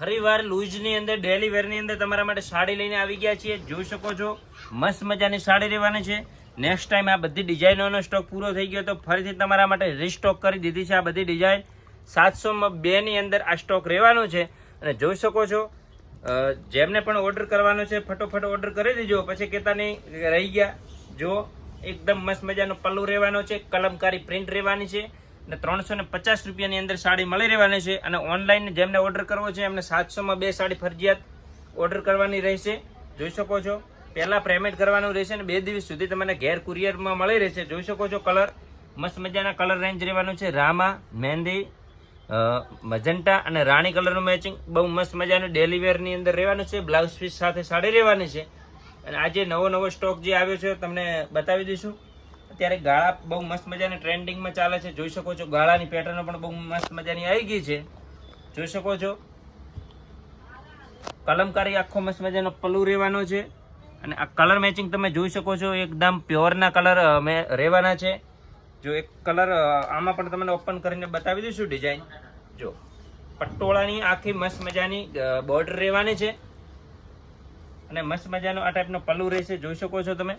ફરીવાર લૂઝની અંદર ડેલી વેરની અંદર તમારા માટે સાડી લઈને આવી ગયા છીએ. જોઈ શકો છો, મસ્ત મજાની સાડી રહેવાની છે. નેક્સ્ટ ટાઈમ આ બધી ડિઝાઇનોનો સ્ટોક પૂરો થઈ ગયો તો ફરીથી તમારા માટે રીસ્ટોક કરી દીધી છે આ બધી ડિઝાઇન સાતસોમાં બેની અંદર આ સ્ટોક રહેવાનો છે. અને જોઈ શકો છો જેમને પણ ઓર્ડર કરવાનો છે, ફટોફટ ઓર્ડર કરી દેજો. પછી કહેતા નહીં રહી ગયા. જો એકદમ મસ્ત મજાનો પલ્લુ રહેવાનો છે, કલમકારી પ્રિન્ટ રહેવાની છે. અને ત્રણસો ને પચાસ રૂપિયાની અંદર સાડી મળી રહેવાની છે અને ઓનલાઈન જેમને ઓર્ડર કરવો છે એમને સાતસોમાં બે સાડી ફરજિયાત ઓર્ડર કરવાની રહેશે. જોઈ શકો છો પહેલાં પેમેન્ટ કરવાનું રહેશે અને બે દિવસ સુધી તમને ઘેર કુરિયરમાં મળી રહેશે. જોઈ શકો છો કલર મસ્ત મજાના કલર રેન્જ રહેવાનું છે. રામા મહેંદી અ, મજંટા અને રાણી કલરનું મેચિંગ બહુ મસ્ત મજાનું ડેલી વેરની અંદર રહેવાનું છે. બ્લાઉઝ પીસ સાથે સાડી રહેવાની છે. અને આજે નવો નવો સ્ટોક જે આવ્યો છે તમને બતાવી દઈશું. અત્યારે ગાળા બહુ મસ્ત મજાની ટ્રેન્ડિંગમાં ચાલે છે. જોઈ શકો છો, ગાળાની પેટર્ન પણ બહુ મસ્ત મજાની આવી ગઈ છે. જોઈ શકો છો. કલમકારી આખો મસ્ત મજાનો પલ્લુ રહેવાનો છે. અને આ કલર મેચિંગ તમે જોઈ શકો છો, એકદમ પ્યોરના કલર રહેવાના છે. જો એક કલર આમાં પણ તમને ઓપન કરીને બતાવી દઈશું ડિઝાઇન જો, પટોળાની આખી મસ્ત મજાની બોર્ડર રહેવાની છે. અને મસ્ત મજાનો આ ટાઈપનો પલ્લુ રહેશે. જોઈ શકો છો તમે.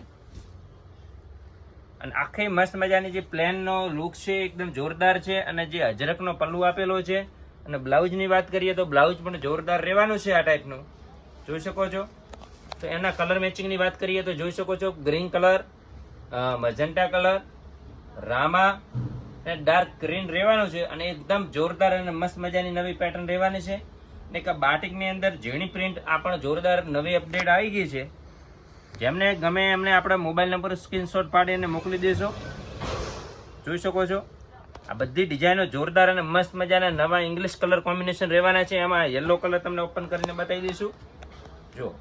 અને આખી મસ્ત મજાની જે પ્લેનનો લુક છે, એકદમ જોરદાર છે અને જે અજરકનો પલ્લુ આપેલો છે. અને બ્લાઉઝની વાત કરીએ તો બ્લાઉઝ પણ જોરદાર રહેવાનું છે આ ટાઈપનું જોઈ શકો છો? તો એના કલર મેચિંગની વાત કરીએ તો જોઈ શકો છો green colour magenta colour Rama અને ડાર્ક ગ્રીન રહેવાનું છે અને એકદમ જોરદાર અને મસ્ત મજાની નવી પેટર્ન રહેવાની છે. ને કે બાટિકની અંદર ઝીણી પ્રિન્ટ આ પણ જોરદાર નવી અપડેટ આવી ગઈ છે. જેમને ગમે એમને આપણા મોબાઈલ નંબર સ્ક્રીનશોટ પાડીને મોકલી દેશો જોઈ શકો છો? આ બધી ડિઝાઇનો જોરદાર અને મસ્ત મજાના નવા ઇંગ્લિશ કલર કોમ્બિનેશન રહેવાના છે. એમાં યલો કલર તમને ઓપન કરીને બતાવી દઈશું. જો.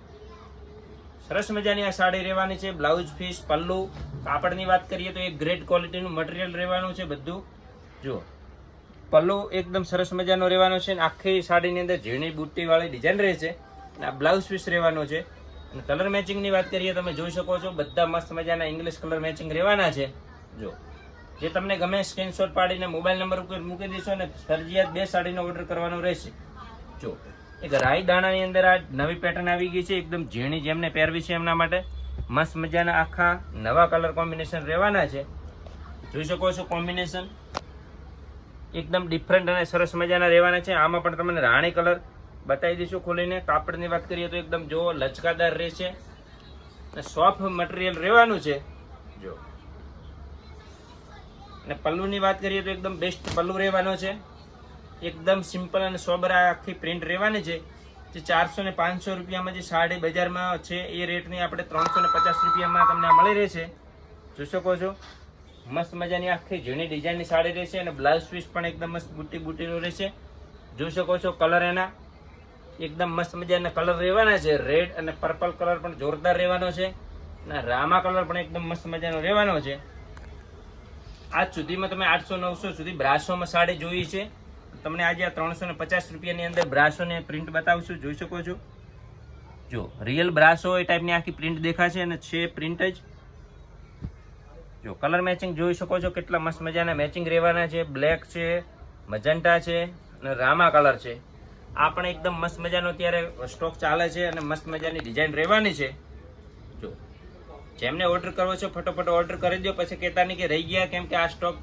સરસ મજાની આ સાડી રહેવાની છે. Blouse piece, pallu. કાપડની વાત કરીએ તો એક ગ્રેટ ક્વોલિટીનું મટીરિયલ રહેવાનું છે બધું. જો. પલ્લુ એકદમ સરસ મજાનો રહેવાનો છે અને આખી સાડીની અંદર ઝીણી બુટ્ટીવાળી ડિઝાઇન રહે છે. અને આ બ્લાઉઝ પીસ રહેવાનો છે. અને કલર મેચિંગની વાત કરીએ, તમે જોઈ શકો છો, બધા મસ્ત મજાના ઇંગ્લિશ કલર મેચિંગ રહેવાના છે. જો, જે તમને ગમે સ્ક્રીનશોટ પાડીને મોબાઈલ નંબર ઉપર મૂકી દેશો અને ફરજિયાત બે સાડીનો ઓર્ડર કરવાનો રહેશે. જો, એક રાઈ દાણાની અંદર આ નવી પેટર્ન આવી ગઈ છે, એકદમ ઝીણી જેમને પહેરવી છે એમના માટે. મસ્ત મજાના આખા નવા કલર કોમ્બિનેશન રહેવાના છે. જોઈ શકો છો કોમ્બિનેશન એકદમ ડિફરન્ટ અને સરસ મજાના રહેવાના છે. આમાં પણ તમને રાણી કલર બતાવી દઈશું ખોલીને. કાપડની વાત કરીએ તો એકદમ જો લચકાદાર રહેશે અને સોફ્ટ મટીરિયલ રહેવાનું છે. જો. અને પલ્લુની વાત કરીએ તો એકદમ બેસ્ટ પલ્લુ રહેવાનો છે. એકદમ સિમ્પલ અને સોબર આખી પ્રિન્ટ રહેવાની છે. જે ચારસો ને પાંચસો રૂપિયામાં જે સાડી બજારમાં છે, એ રેટની આપણે ત્રણસો ને પચાસ રૂપિયામાં તમને મળી રહેશે જોઈ શકો છો? મસ્ત મજાની આખી જૂની ડિઝાઇનની સાડી રહેશે અને બ્લાઉઝ પીસ પણ એકદમ મસ્ત બુટી બુટીનો રહેશે. જોઈ શકો છો કલર એના. એકદમ મસ્ત મજાના કલર રહેવાના છે. રેડ અને પર્પલ કલર પણ જોરદાર રહેવાનો છે. અને રામા કલર પણ એકદમ મસ્ત મજાનો રહેવાનો છે. આજ સુધીમાં તમે આઠસો નવસો સુધી બ્રાસોમાં સાડી જોઈ છે. તમને આજે આ ત્રણસો ને પચાસ રૂપિયાની અંદર બ્રાસોને પ્રિન્ટ બતાવશું. જોઈ શકો છો? જો રિયલ બ્રાસો એ ટાઈપની આખી પ્રિન્ટ દેખાશે અને છે પ્રિન્ટ જ. જો કલર મેચિંગ જોઈ શકો છો? કેટલા મસ્ત મજાના મેચિંગ રહેવાના છે. બ્લેક છે મજન્ટા છે અને રામા કલર છે. આ પણ એકદમ મસ્ત મજાનો અત્યારે સ્ટોક ચાલે છે અને મસ્ત મજાની ડિઝાઇન રહેવાની છે. જો, જેમને ઓર્ડર કરવો છે, ફટોફટ ઓર્ડર કરી દો. પછી કહેતા નહીં કે રહી ગયા, કેમ કે આ સ્ટોક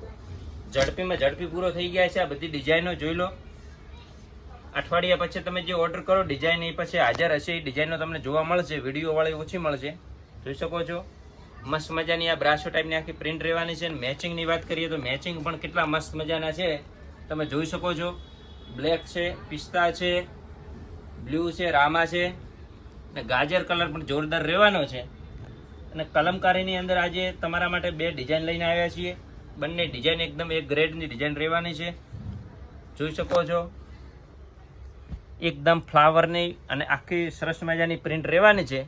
ઝડપીમાં ઝડપી પૂરો થઈ ગયા છે. આ બધી ડિઝાઇનો જોઈ લો. અઠવાડિયા પછી તમે જે ઓર્ડર કરો ડિઝાઇન એ પછી હાજર હશે. એ ડિઝાઇનો તમને જોવા મળશે. વિડીયોવાળી ઓછી મળશે. જોઈ શકો છો? મસ્ત મજાની આ બ્રાસો ટાઈપની આખી પ્રિન્ટ રહેવાની છે. મેચિંગની વાત કરીએ તો મેચિંગ પણ કેટલા મસ્ત મજાના છે. તમે જોઈ શકો છો. બ્લેક છે, પિસ્તા છે બ્લુ છે, રામા છે, અને ગાજર કલર પણ જોરદાર રહેવાનો છે. અને કલમકારીની અંદર આજે તમારા માટે બે ડિઝાઇન લઈને આવ્યા છીએ. બંને ડિઝાઇન એકદમ એક ગ્રેડની ડિઝાઇન રહેવાની છે. જોઈ શકો છો. એકદમ ફ્લાવરની અને આખી સરસ મજાની પ્રિન્ટ રહેવાની છે.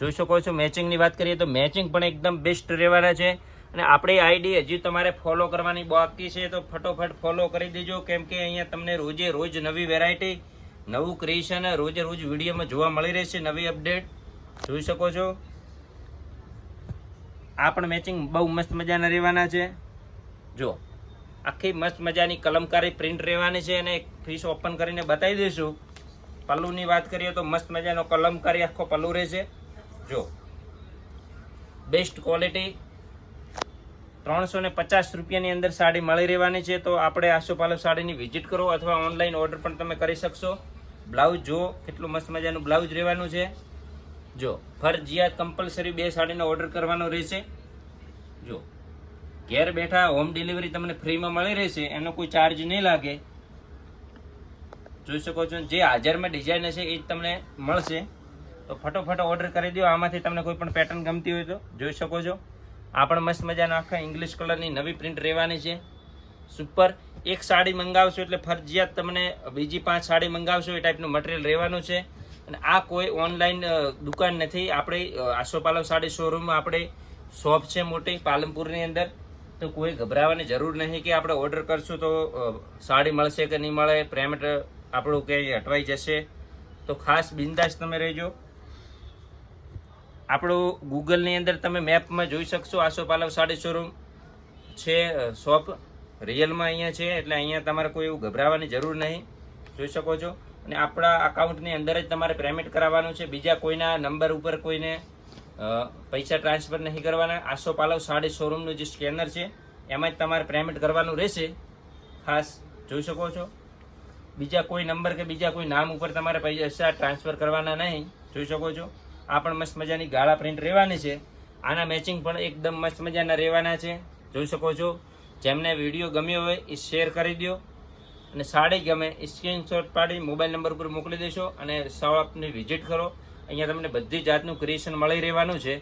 જોઈ શકો છો મેચિંગની વાત કરીએ તો મેચિંગ પણ એકદમ બેસ્ટ રહેવાના છે. અને આપણી આઈડી હજી તમારે ફોલો કરવાની બાકી છે, તો ફટોફટ ફોલો કરી દેજો. કેમ કે અહીંયા તમને રોજે રોજ નવી વેરાયટી નવું ક્રિએશન રોજે રોજ વિડીયોમાં જોવા મળી રહેશે નવી અપડેટ જોઈ શકો છો? આ પણ મેચિંગ બહુ મસ્ત મજાના રહેવાના છે. જો, આખી મસ્ત મજાની કલમકારી પ્રિન્ટ રહેવાની છે અને પીસ ઓપન કરીને બતાવી દઈશું. પલ્લુની વાત કરીએ તો મસ્ત મજાનો કલમકારી આખો પલ્લુ રહેશે. જો બેસ્ટ ક્વોલિટી ત્રણસો ને પચાસ રૂપિયાની અંદર સાડી મળી રહેવાની છે, તો આપણે આસોપાલવ સાડીની વિઝિટ કરો અથવા ઓનલાઈન ઓર્ડર પણ તમે કરી શકશો. બ્લાઉઝ જો કેટલું મસ્ત મજાનું બ્લાઉઝ રહેવાનું છે. જો, ફરજિયાત કમ્પલસરી બે સાડીનો ઓર્ડર કરવાનો રહેશે. જો, ઘેર બેઠા હોમ ડિલિવરી તમને ફ્રીમાં મળી રહેશે, એનો કોઈ ચાર્જ નહીં લાગે. જોઈ શકો છો, જે હાજરમાં ડિઝાઇન હશે એ જ તમને મળશે. તો ફટોફટ ઓર્ડર કરી દો, આમાંથી તમને કોઈ પણ પેટર્ન ગમતી હોય તો. જોઈ શકો છો. આ પણ મસ્ત મજાના આખા ઇંગ્લિશ કલરની નવી પ્રિન્ટ રહેવાની છે. સુપર એક સાડી મંગાવશો એટલે ફરજિયાત તમને બીજી પાંચ સાડી મંગાવશો એ ટાઈપનું મટીરિયલ રહેવાનું છે. અને આ કોઈ ઓનલાઈન દુકાન નથી. આપણે આસોપાલવ સાડી શોરૂમમાં આપણે શોપ છે મોટી, પાલનપુરની અંદર. તો કોઈ ગભરાવાની જરૂર નહીં કે આપણે ઓર્ડર કરશું તો સાડી મળશે કે નહીં મળે. પેમેન્ટ આપણું ક્યાંય અટવાઈ જશે. તો ખાસ બિંદાસ તમે રહેજો. આપણું ગૂગલની અંદર તમે મેપમાં જોઈ શકશો. આસોપાલવ સાડી શોરૂમ છે શોપ રિયલમાં અહીંયા છે, એટલે અહીંયા તમારે કોઈ એવું ગભરાવાની જરૂર નહીં. જોઈ શકો છો. અને આપણા અકાઉન્ટની અંદર જ તમારે પેમેન્ટ કરાવવાનું છે. બીજા કોઈના નંબર ઉપર કોઈને પૈસા ટ્રાન્સફર નહીં કરવાના. આસોપાલવ સાડી શોરૂમનું જે સ્કેનર છે, એમાં જ તમારે પેમેન્ટ કરવાનું રહેશે. ખાસ જોઈ શકો છો. બીજા કોઈ નંબર કે બીજા કોઈ નામ ઉપર તમારે પૈસા ટ્રાન્સફર કરવાના નહીં. જોઈ શકો છો. આ પણ મસ્ત મજાની ગાળા પ્રિન્ટ રહેવાની છે. આના મેચિંગ પણ એકદમ મસ્ત મજાના રહેવાના છે. જોઈ શકો છો. જેમને વીડિયો ગમ્યો હોય એ શેર કરી દો. અને સાડી ગમે એ સ્ક્રીનશોટ પાડી મોબાઈલ નંબર ઉપર મોકલી દેશો અને શોપની વિઝિટ કરો. અહીંયા તમને બધી જાતનું ક્રિએશન મળી રહેવાનું છે.